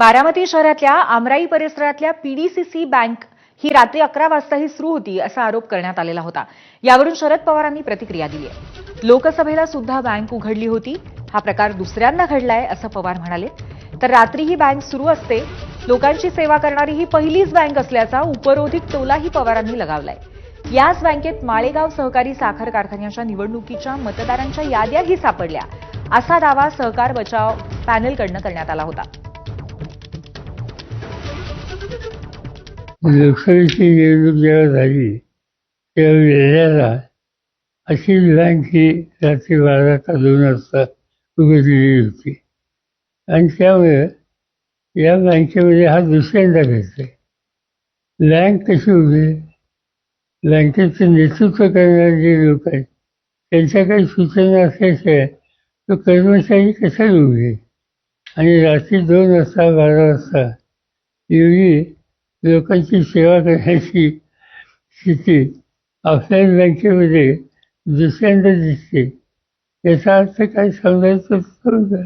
बारामती शहरातल्या आमराई परिसरातल्या PDCC bank ही रात्री अकरा वाजताही सुरू होती असा आरोप करण्यात आलेला होता. यावरून शरद पवारांनी प्रतिक्रिया दिली आहे. लोकसभेला सुद्धा बँक उघडली होती. हा प्रकार दुसऱ्यांदा घडलाय असं पवार म्हणाले. तर रात्री ही बँक सुरू असते. लोकांची सेवा करणारी ही पहिलीच बँक असल्याचा उपरोधिक टोलाही पवारांनी लगावलाय. याच बँकेत माळेगाव सहकारी साखर कारखान्याच्या निवडणुकीच्या मतदारांच्या याद्याही सापडल्या असा दावा सहकार बचाव पॅनलकडनं करण्यात आला होता. लोकसभेची निवडणूक जेव्हा झाली तेव्हा वेळेला अशी बँक ही रात्री बारा का दोन वाजता उघडलेली होती. आणि त्यामुळे या बँकेमध्ये हा दुसऱ्यांदा घडतोय बँक कशी उघडेल बँकेचं नेतृत्व करणारे जे लोक आहेत त्यांच्या काही सूचना असल्याशिवाय तो कर्मचारी कसा उघडेल आणि रात्री दोन वाजता बारा वाजता एवढी लोकांची सेवा करण्याची स्थिती आपल्या बँकेमध्ये दुसऱ्यांदा दिसते. याचा अर्थ काय समजायचं समजा